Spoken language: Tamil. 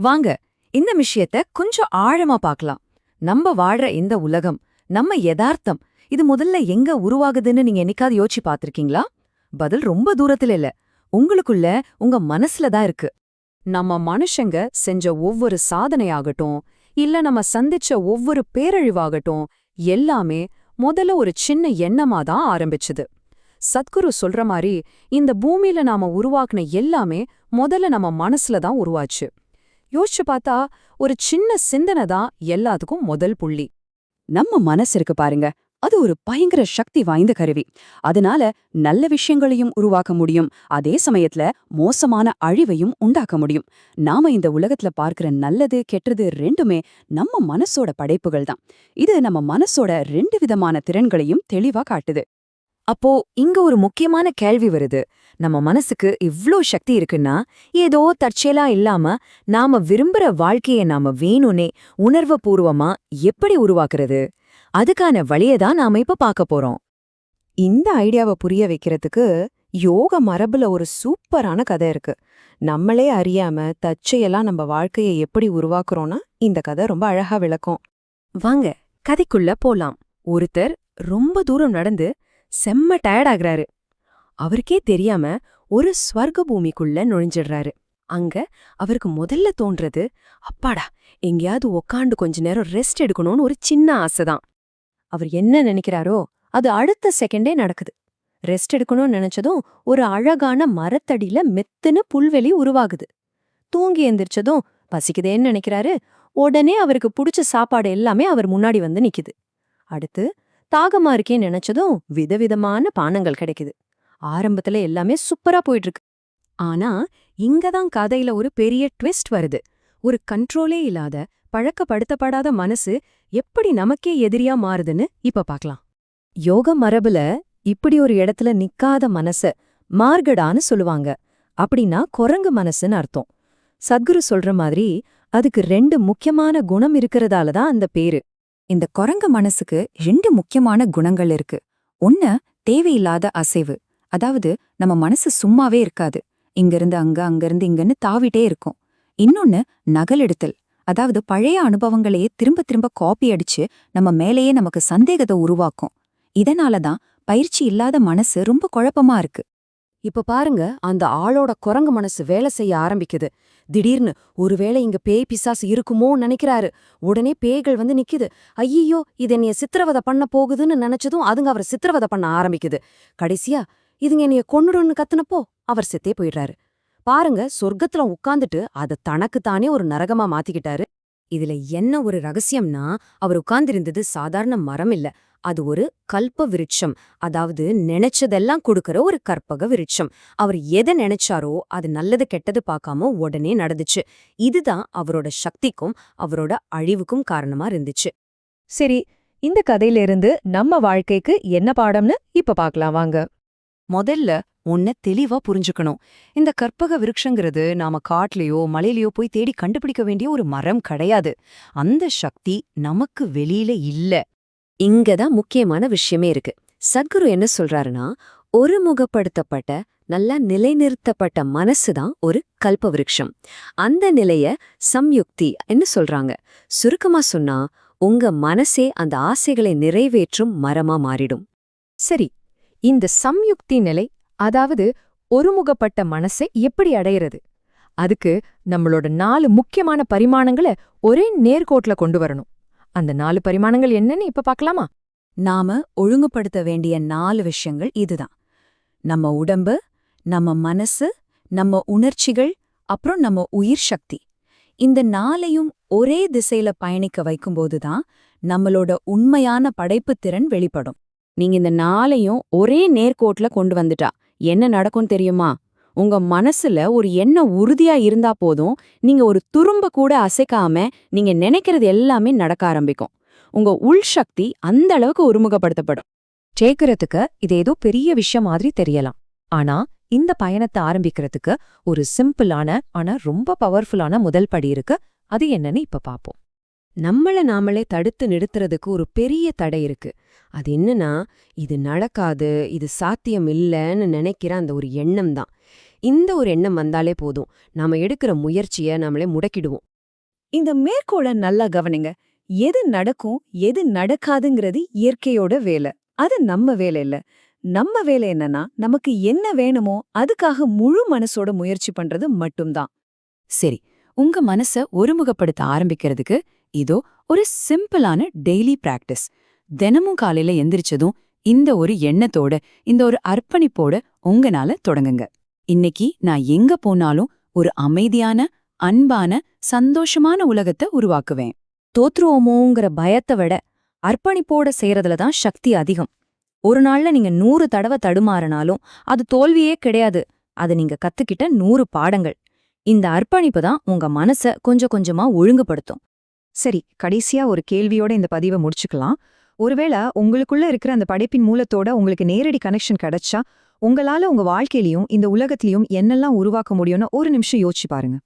வாங்க இந்த விஷயத்த கொஞ்சம் ஆழமா பார்க்கலாம். நம்ம வாழ்ற இந்த உலகம் நம்ம யதார்த்தம் இது முதல்ல எங்க உருவாகுதுன்னு நீங்க என்னைக்காவது யோசிச்சு பார்த்திருக்கீங்களா? பதில் ரொம்ப தூரத்துல இல்ல. உங்களுக்குள்ள உங்க மனசுல தான் இருக்கு. நம்ம மனுஷங்க செஞ்ச ஒவ்வொரு சாதனையாகட்டும் இல்ல நம்ம சந்திச்ச ஒவ்வொரு பேரழிவாகட்டும் எல்லாமே முதல்ல ஒரு சின்ன எண்ணமா தான் ஆரம்பிச்சது. சத்குரு சொல்ற மாதிரி இந்த பூமியில நாம உருவாக்குன எல்லாமே முதல்ல நம்ம மனசுல தான் உருவாச்சு. யோசிச்சு பார்த்தா ஒரு சின்ன சிந்தனை தான் எல்லாத்துக்கும் முதல் புள்ளி. நம்ம மனசு இருக்கு பாருங்க. அது ஒரு பயங்கர சக்தி வாய்ந்த கருவி. அதனால நல்ல விஷயங்களையும் உருவாக்க முடியும். அதே சமயத்துல மோசமான அழிவையும் உண்டாக்க முடியும். நாம இந்த உலகத்துல பார்க்கிற நல்லது கெட்டது ரெண்டுமே நம்ம மனசோட படைப்புகள் தான். இது நம்ம மனசோட ரெண்டு விதமான திறன்களையும் தெளிவா காட்டுது. அப்போ இங்க ஒரு முக்கியமான கேள்வி வருது. நம்ம மனசுக்கு இவ்ளோ சக்தி இருக்குன்னா ஏதோ தற்செயலா இல்லாம நாம விரும்புற வாழ்க்கைய நாம வேணும்னே உணர்வுபூர்வமா எப்படி உருவாக்குறது? அதுக்கான வழியை தான் நாம இப்ப பார்க்க போறோம். இந்த ஐடியாவை புரிய வைக்கிறதுக்கு யோக மரபுல ஒரு சூப்பரான கதை இருக்கு. நம்மளே அறியாம தச்சையெல்லாம் நம்ம வாழ்க்கையை எப்படி உருவாக்குறோம்னா இந்த கதை ரொம்ப அழகா விளக்கும். வாங்க கதைக்குள்ள போலாம். ஒருத்தர் ரொம்ப தூரம் நடந்து செம்ம டயர்ட் ஆகுறாரு. அவருக்கே தெரியாம ஒரு ஸ்வர்க பூமிக்குள்ள நுழைஞ்சிடுறாரு. அங்க அவருக்கு முதல்ல தோன்றது அப்பாடா எங்கேயாவது உக்காண்டு கொஞ்ச நேரம் ரெஸ்ட் எடுக்கணும்னு ஒரு சின்ன ஆசைதான். அவர் என்ன நினைக்கிறாரோ அது அடுத்த செகண்டே நடக்குது. ரெஸ்ட் எடுக்கணும்னு நினைச்சதும் ஒரு அழகான மரத்தடியில மெத்துன புல்வெளி உருவாகுது. தூங்கி எந்திரிச்சதும் பசிக்குதேன்னு நினைக்கிறாரு. உடனே அவருக்கு பிடிச்ச சாப்பாடு எல்லாமே அவர் முன்னாடி வந்து நிக்குது. அடுத்து தாகமா இருக்கேன்னு நினைச்சதும் விதவிதமான பானங்கள் கிடைக்குது. ஆரம்பத்துல எல்லாமே சூப்பரா போயிட்டு இருக்கு ஆனா இங்கதான் கதையில ஒரு பெரிய ட்விஸ்ட் வருது. ஒரு கண்ட்ரோலே இல்லாத பழக்கப்படுத்தப்படாத மனசு எப்படி நமக்கே எதிரியா மாறுதுன்னு இப்ப பாக்கலாம். யோக மரபுல இப்படி ஒரு இடத்துல நிக்காத மனச மார்கடான்னு சொல்லுவாங்க. அப்படின்னா குரங்கு மனசுன்னு அர்த்தம். சத்குரு சொல்ற மாதிரி அதுக்கு ரெண்டு முக்கியமான குணம் இருக்கறதால தான் அந்த பேரு. இந்த குரங்கு மனசுக்கு ரெண்டு முக்கியமான குணங்கள் இருக்கு. ஒன்னு தேவையில்லாத அசைவு. அதாவது நம்ம மனசு சும்மாவே இருக்காது. இங்கிருந்து அங்க அங்கிருந்து இங்கன்னு தாவிட்டே இருக்கும். இன்னொன்னு நகலெடுத்தல். அதாவது பழைய அனுபவங்களையே திரும்ப திரும்ப காப்பி அடிச்சு நம்ம மேலேயே நமக்கு சந்தேகத்தை உருவாக்கும். இதனால தான் பயிற்சி இல்லாத மனசு ரொம்ப குழப்பமா இருக்கு. இப்ப பாருங்க அந்த ஆளோட குரங்கு மனசு வேலை செய்ய ஆரம்பிக்குது. திடீர்னு ஒருவேளை இங்க பேய் பிசாசு இருக்குமோ நினைக்கிறாரு. உடனே பேய்கள் வந்து நிக்குது. ஐயோ இது என்னைய சித்திரவதை பண்ண போகுதுன்னு நினைச்சதும் அதுங்க அவர் சித்திரவதை பண்ண ஆரம்பிக்குது. கடைசியா இதுங்க என்னைய கொன்னுடுன்னு கத்துனப்போ அவர் செத்தே போயிடுறாரு. பாருங்க சொர்க்கத்துல உட்காந்துட்டு அத தனக்குத்தானே ஒரு நரகமா மாத்திக்கிட்டாரு. இதுல என்ன ஒரு ரகசியம்னா அவர் உட்கார்ந்திருந்தது சாதாரண மரம் இல்ல. அது ஒரு கல்ப விருட்சம். அதாவது நினைச்சதெல்லாம் கொடுக்கற ஒரு கற்பக விருட்சம். அவர் எதை நினைச்சாரோ அது நல்லது கெட்டது பார்க்காம உடனே நடந்துச்சு. இதுதான் அவரோட சக்திக்கும் அவரோட அழிவுக்கும் காரணமா இருந்துச்சு. சரி இந்த கதையில இருந்து நம்ம வாழ்க்கைக்கு என்ன பாடம்னு இப்ப பார்க்கலாம் வாங்க. முதல்ல உன்னை தெளிவா புரிஞ்சுக்கணும். இந்த கற்பக விருட்சங்கிறது நாம காட்டுலயோ மலையிலயோ போய் தேடி கண்டுபிடிக்க வேண்டிய ஒரு மரம் கிடையாது. அந்த சக்தி நமக்கு வெளியில இல்ல. இங்க தான் முக்கியமான விஷயமே இருக்கு. சத்குரு என்ன சொல்றாருன்னா ஒருமுகப்படுத்தப்பட்ட நல்லா நிலைநிறுத்தப்பட்ட மனசு தான் ஒரு கல்ப விருட்சம் அந்த நிலைய சம்யுக்தி என்ன சொல்றாங்க. சுருக்கமா சொன்னா உங்க மனசே அந்த ஆசைகளை நிறைவேற்றும் மரமா மாறிடும். சரி இந்த சம்யுக்தி நிலை அதாவது ஒருமுகப்பட்ட மனசை எப்படி அடையிறது? அதுக்கு நம்மளோட நாலு முக்கியமான பரிமாணங்களை ஒரே நேர்கோட்ல கொண்டு வரணும். அந்த நாலு பரிமாணங்கள் என்னன்னு இப்ப பார்க்கலாமா நாம ஒழுங்குபடுத்த வேண்டிய நாலு விஷயங்கள் இதுதான். நம்ம உடம்பு நம்ம மனசு நம்ம உணர்ச்சிகள் அப்புறம் நம்ம உயிர் சக்தி. இந்த நாளையும் ஒரே திசையில பயணிக்க வைக்கும்போது தான் நம்மளோட உண்மையான படைப்புத் திறன் வெளிப்படும். நீங்க இந்த நாளையும் ஒரே நேர்கோட்ல கொண்டு வந்துட்டா என்ன நடக்கும் தெரியுமா? உங்க மனசுல ஒரு எண்ணம் உறுதியா இருந்தா போதும். நீங்க ஒரு துரும்ப கூட அசைக்காம நீங்க நினைக்கிறது எல்லாமே நடக்க ஆரம்பிக்கும். உங்க உள் சக்தி அந்த அளவுக்கு ஒருமுகப்படுத்தப்படும். கேக்குறதுக்கு இது ஏதோ பெரிய விஷயம் மாதிரி தெரியலாம். ஆனா இந்த பயணத்தை ஆரம்பிக்கிறதுக்கு ஒரு சிம்பிளான ஆனா ரொம்ப பவர்ஃபுல்லான முதல் படி இருக்கு. அது என்னன்னு இப்ப பாப்போம். நம்மள நாமளே தடுத்து நிறுத்துறதுக்கு ஒரு பெரிய தடை இருக்கு. அது என்னன்னா இது நடக்காது இது சாத்தியம் இல்லைன்னு நினைக்கிற அந்த ஒரு எண்ணம் தான். இந்த ஒரு எண்ணம் வந்தாலே போதும். நாம எடுக்கிற முயற்சிய நாமளே முடக்கிடுவோம். இந்த மேற்கோளை நல்லா கவனிங்க. எது நடக்கும் எது நடக்காதுங்கிறது இயற்கையோட வேலை. அது நம்ம வேலை இல்ல. நம்ம வேலை என்னன்னா நமக்கு என்ன வேணுமோ அதுக்காக முழு மனசோட முயற்சி பண்றது மட்டும்தான். சரி. உங்க மனச ஒருமுகப்படுத்த ஆரம்பிக்கிறதுக்கு இதோ ஒரு சிம்பிளான டெய்லி பிராக்டிஸ். தினமும் காலையில எந்திரிச்சதும் இந்த ஒரு எண்ணத்தோட இந்த ஒரு அர்ப்பணிப்போட உங்கனால தொடங்குங்க. இன்னைக்கு நான் எங்க போனாலும் ஒரு அமைதியான அன்பான சந்தோஷமான உலகத்தை உருவாக்குவேன். தோற்றுவோமோங்கிற பயத்தை விட அர்ப்பணிப்போட செய்யறதுல தான் சக்தி அதிகம். ஒரு நாள்ல நீங்க நூறு தடவை தடுமாறினாலும் அது தோல்வியே கிடையாது. அது நீங்க கத்துக்கிட்ட நூறு பாடங்கள். இந்த அர்ப்பணிப்பு தான் உங்க மனச கொஞ்சம் கொஞ்சமா ஒழுங்குபடுத்தும். சரி கடைசியா ஒரு கேள்வியோட இந்த பதிவை முடிச்சுக்கலாம். ஒருவேளை உங்களுக்குள்ள இருக்கிற அந்த படைப்பின் மூலத்தோட உங்களுக்கு நேரடி கனெக்ஷன் கிடைச்சா உங்களால உங்க வாழ்க்கையிலயும் இந்த உலகத்திலயும் என்னெல்லாம் உருவாக்க முடியும்னு ஒரு நிமிஷம் யோசிச்சு பாருங்க.